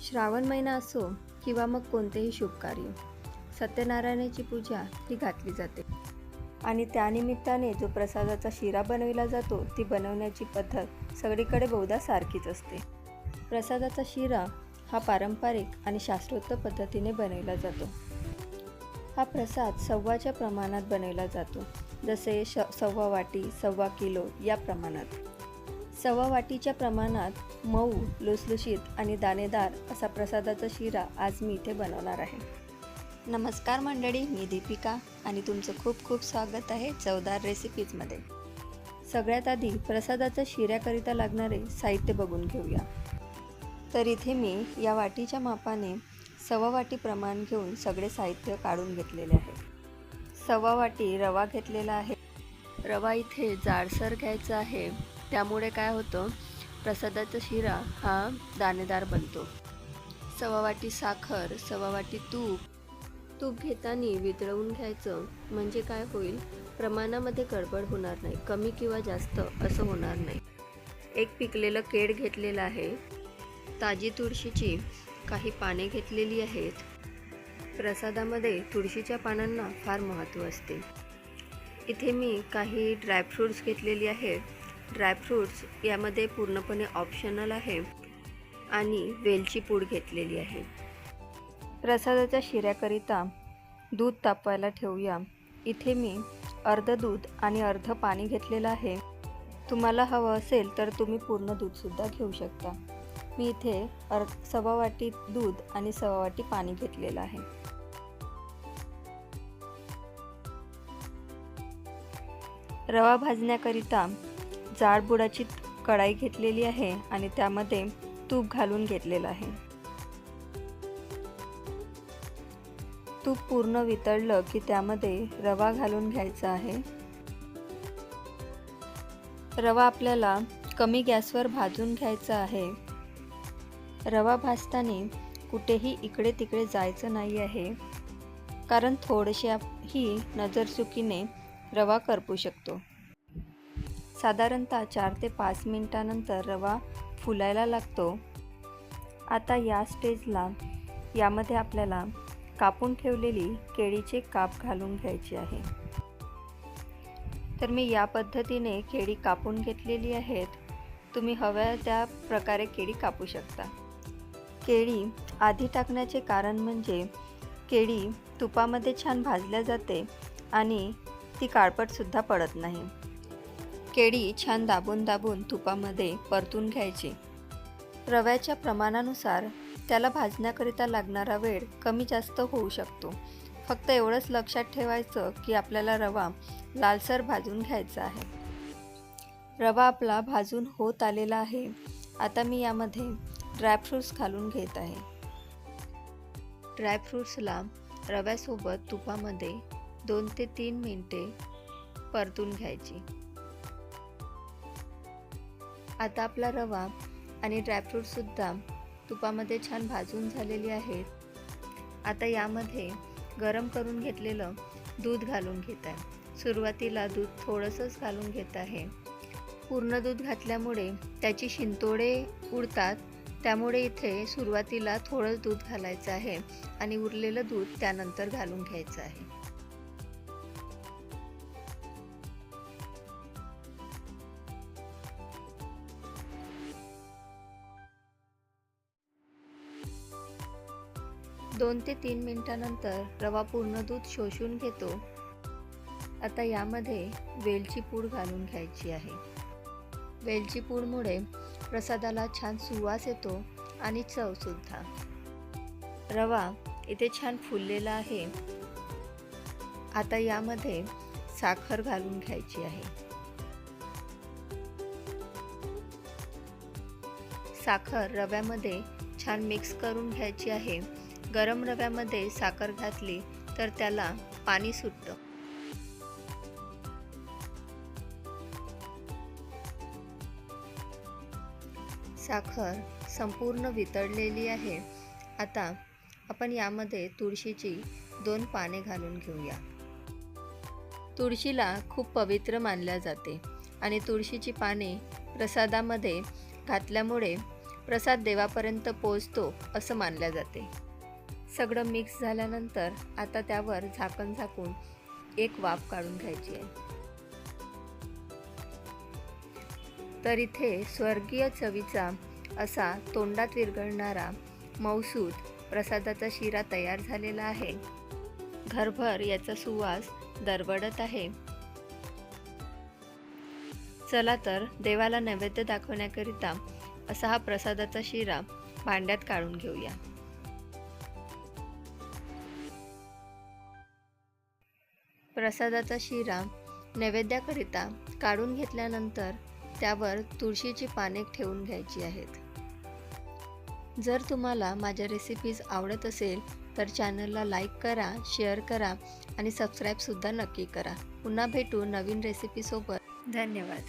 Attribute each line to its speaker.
Speaker 1: श्रावण महिना असो किंवा मग कोणतेही शुभ कार्य सत्यनारायणाची पूजा ही घातली जाते. आणि त्यानिमित्ताने जो प्रसादाचा शिरा बनविला जातो ती बनवण्याची पद्धत सगळीकडे बहुधा सारखीच असते. प्रसादाचा शिरा हा पारंपरिक आणि शास्त्रोक्त पद्धतीने बनविला जातो. हा प्रसाद सव्वाच्या प्रमाणात बनवला जातो जसे श सव्वा वाटी सव्वा किलो या प्रमाणात. सव्वा वाटीच्या प्रमाणात मऊ लुसलुशीत आणि दाणेदार असा प्रसादाचा शिरा आज मी इथे बनवणार आहे. नमस्कार मंडळी मी दीपिका आणि तुमचं खूप खूप स्वागत आहे चवदार रेसिपीजमध्ये सगळ्यात आधी प्रसादाच्या शिऱ्याकरिता लागणारे साहित्य बघून घेऊया. तर इथे मी या वाटीच्या मापाने सव्वा वाटी प्रमाण घेऊन सगळे साहित्य काढून घेतलेले आहे. सव्वा वाटी रवा घेतलेला आहे. रवा इथे जाडसर घ्यायचा आहे. त्यामुळे काय होतं? प्रसादाचा शिरा हा दाणेदार बनतो. सवा वाटी साखर सव्वा वाटी तूप तूप घेताना वितळवून घ्यायचं म्हणजे काय होईल? प्रमाणामध्ये गडबड होणार नाही कमी किंवा जास्त असं होणार नाही. एक पिकलेलं केळ घेतलेलं आहे. ताजी तुळशीची काही पाने घेतलेली आहेत. प्रसादामध्ये तुळशीच्या पानांना फार महत्त्व असते. इथे मी काही ड्रायफ्रूट्स घेतलेली आहेत. ड्रायफ्रूट्स यामध्ये पूर्णपणे ऑप्शनल आहे आणि वेलची पूड घेतलेली आहे. प्रसादाच्या शिऱ्याकरिता दूध तापवायला ठेवूया. इथे मी अर्ध दूध आणि अर्ध पाणी घेतलेलं आहे. तुम्हाला हवं असेल तर तुम्ही पूर्ण दूधसुद्धा घेऊ शकता. मी इथे अर सवावाटी वाटी दूध आणि सवावाटी वाटी पाणी घेतलेलं आहे. रवा भाजण्याकरिता जाड बुडाची कढाई घेतलेली आहे आणि त्यामध्ये तूप घालून घेतलेलं आहे. तूप पूर्ण वितळलं की त्यामध्ये रवा घालून घ्यायचा आहे. रवा आपल्याला कमी गॅसवर भाजून घ्यायचा आहे. रवा भाजताना कुठेही इकडे तिकडे जायचं नाही आहे कारण थोडशा ही नजरचुकीने रवा करपू शकतो. साधारणतः चार ते पाच मिनटानंतर रवा फुलायला लागतो. आता या स्टेजला यामध्ये आपल्याला कापून ठेवलेली केळीचे काप घालून घ्यायचे आहे. तर मी या पद्धतीने केळी कापून घेतलेली आहेत. तुम्ही हव्या त्या प्रकारे केळी कापू शकता. केळी आधी टाकण्याचे कारण म्हणजे केळी तुपामध्ये छान भाजल्या जाते आणि ती काळपटसुद्धा पडत नाही. केळी छान दाबून दाबून तुपामध्ये परतून घ्यायची. रव्याच्या प्रमाणानुसार त्याला भाजण्याकरिता लागणारा वेळ कमी जास्त होऊ शकतो. फक्त एवढंच लक्षात ठेवायचं की आपल्याला रवा लालसर भाजून घ्यायचा आहे. रवा आपला भाजून होत आलेला आहे. आता मी यामध्ये ड्रायफ्रूट्स घालून घेत आहे. ड्रायफ्रूट्सला रव्यासोबत तुपामध्ये दोन ते तीन मिनटे परतून घ्यायची. आता आपला रवा आणि ड्रायफ्रूटसुद्धा तुपामध्ये छान भाजून झालेली आहेत. आता यामध्ये गरम करून घेतलेलं दूध घालून घेत आहे. सुरुवातीला दूध थोडंसंच घालून घेत आहे. पूर्ण दूध घातल्यामुळे त्याची शिंतोडे उडतात. त्यामुळे इथे सुरुवातीला थोडंच दूध घालायचं आहे आणि उरलेलं दूध त्यानंतर घालून घ्यायचं आहे. दोन ते तीन मिनटानंतर रवा पूर्ण दूध शोषून घेतो. आता यामध्ये वेलची पूड घालून घ्यायची आहे. वेलची पूडमुळे प्रसादाला छान सुवास येतो आणि चवसुद्धा रवा इथे छान फुललेला आहे. आता यामध्ये साखर घालून घ्यायची आहे. साखर रव्यामध्ये छान मिक्स करून घ्यायची आहे. गरम रव्यामध्ये साखर घातली तर त्याला पाणी सुटतं. साखर संपूर्ण वितळलेली आहे. आता आपण यामध्ये तुळशीची दोन पाने घालून घेऊया. तुळशीला खूप पवित्र मानल्या जाते आणि तुळशीची पाने प्रसादामध्ये घातल्यामुळे प्रसाद देवापर्यंत पोचतो असं मानल्या जाते. सगळं मिक्स झाल्यानंतर आता त्यावर झाकण झाकून एक वाफ काढून घ्यायची आहे. तर इथे स्वर्गीय चवीचा असा तोंडात विरघळणारा मौसूद प्रसादाचा शिरा तयार झालेला आहे. घरभर याचा सुवास दरवडत आहे. चला तर देवाला नैवेद्य दाखवण्याकरिता असा हा प्रसादाचा शिरा भांड्यात काढून घेऊया. प्रसादाचा शिरा नैवेद्याकरिता काढून घेतल्यानंतर त्यावर तुळशीची पाने ठेवून घ्यायची आहेत. जर तुम्हाला माझ्या रेसिपीज आवडत असेल तर चॅनलला लाईक करा शेअर करा आणि सबस्क्राईबसुद्धा नक्की करा. पुन्हा भेटू नवीन रेसिपीसोबत धन्यवाद.